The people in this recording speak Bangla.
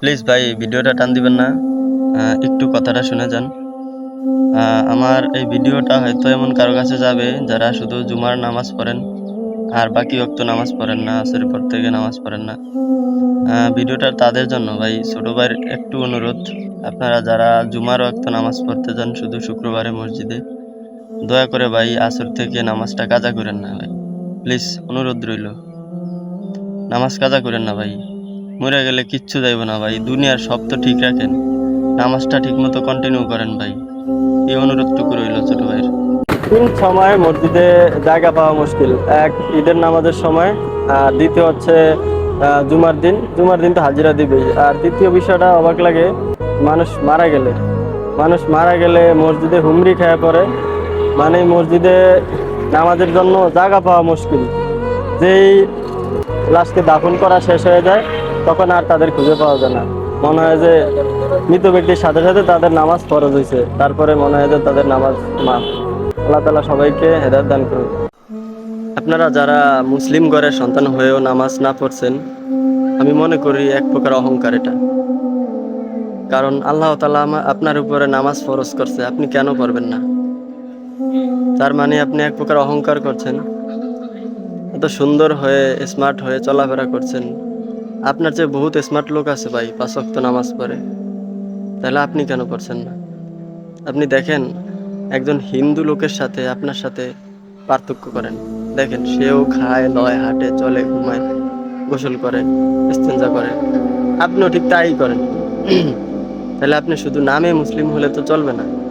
প্লিজ ভাই, ভিডিওটা টান দিবেন না। একটু কথাটা শুনে যান। আমার এই ভিডিওটা হয়তো এমন কারও কাছে যাবে যারা শুধু জুমার নামাজ পড়েন আর বাকি অক্ত নামাজ পড়েন না আসের পর থেকে নামাজ পড়েন না। ভিডিওটা তাদের জন্য ভাই, ছোট ভাইয়ের একটু অনুরোধ। আপনারা যারা জুমার অক্ত নামাজ পড়তে যান শুধু শুক্রবারে মসজিদে, দয়া করে ভাই, আসর থেকে নামাজটা কাজা করেন না ভাই। প্লিজ, অনুরোধ রইল। নামাজ কাজা করেন না ভাই। মরে গেলে কিচ্ছু যাইব না ভাই, দুনিয়ার সব তো ঠিক রাখেন। নামাজটা ঠিক মতো কন্টিনিউ করেন ভাই। এই অনুরোধটুকু রইল ছোট ভাইয়ের। তিন সময় মসজিদে জায়গা পাওয়া মুশকিল। এক, ঈদের নামাজের সময়, আর দ্বিতীয় হচ্ছে জুমার দিন। জুমার দিন তো হাজিরা দিবে আর দ্বিতীয় বিষয়টা অবাক লাগে, মানুষ মারা গেলে। মানুষ মারা গেলে মসজিদে হুমরি খেয়ে পড়ে। মানে মসজিদে নামাজের জন্য জায়গা পাওয়া মুশকিল। যেই লাশকে দাফন করা শেষ হয়ে যায় তখন আর তাদের খুঁজে পাওয়া যায় না। মনে হয় যে মৃত ব্যক্তির সাথে সাথে তাদের নামাজ ফরজ হয়েছে। তারপরে মনে হয় যে তাদের নামাজ মাফ। আল্লাহ তালা সবাইকে হেদায়ত দান করুন। আপনারা যারা মুসলিম ঘরের সন্তান হয়েও নামাজ না পড়ছেন, আমি মনে করি এক প্রকার অহংকার এটা। কারণ আল্লাহ তালা আপনার উপরে নামাজ ফরজ করছে, আপনি কেন পড়বেন না? তার মানে আপনি এক প্রকার অহংকার করছেন। এত সুন্দর হয়ে স্মার্ট হয়ে চলাফেরা করছেন। আপনার যে বহুত স্মার্ট লোক আছে ভাই, পাঁচ ওয়াক্ত নামাজ পড়ে। তাহলে আপনি কেন পড়ছেন না? আপনি দেখেন, একজন হিন্দু লোকের সাথে আপনার সাথে পার্থক্য করেন। দেখেন, সেও খায়, লয়, হাঁটে, চলে, ঘুমায়, গোসল করে, ইস্তেঞ্জা করে। আপনিও ঠিক তাই করেন। তাহলে আপনি শুধু নামে মুসলিম হলে তো চলবে না।